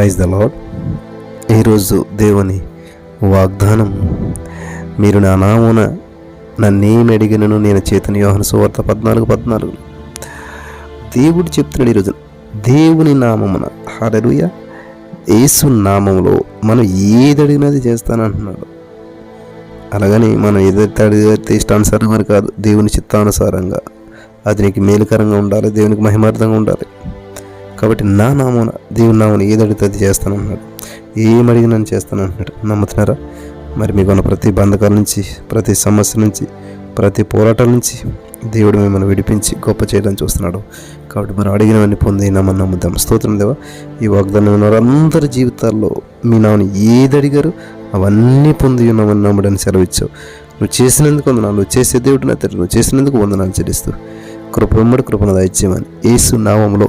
Praise the lord ఈరోజు దేవుని వాగ్దానం మీరు నా నామున నన్నేమి అడిగినను నేను చేతని. యోహన సువార్త పద్నాలుగు పద్నాలుగు. దేవుడు చెప్తున్నాడు ఈరోజు దేవుని నామమున హరరుయ యేసు నామములో మనం ఏది అడిగినది చేస్తానంటున్నాడు. అలాగని మనం ఏదైతే అడిగితే ఇష్టానుసారంగా కాదు దేవుని చిత్తానుసారంగా. అది నీకు మేలుకరంగా ఉండాలి దేవునికి మహిమార్థంగా ఉండాలి. కాబట్టి నా నామన దేవుని నామన ఏది అడిగితే అది చేస్తానన్నాడు. ఏం చేస్తాను చేస్తానంటున్నాడు నమ్ముతున్నారా? మరి మీకున్న ప్రతి బంధకాల నుంచి ప్రతి సమస్య నుంచి ప్రతి పోరాటం నుంచి దేవుడు మిమ్మల్ని విడిపించి గొప్ప చేయడం చూస్తున్నాడు. కాబట్టి మనం అడిగినవన్నీ పొందినామని నమ్ముదాం. స్తోత్రం దేవా. ఈ వాగ్దానం ఉన్న వారందరి జీవితాల్లో మీ నామని ఏది అడిగారు అవన్నీ పొంది ఉన్నామని సెలవు సెలవిచ్చావు. నువ్వు చేసినందుకు వందనాలు. నువ్వు చేసే దేవుడు నా తండ్రి నువ్వు చేసినందుకు వందనాలు చెల్లిస్తూ. కృప వెంబడి కృపను దయచేయమని. ఏసు నామంలో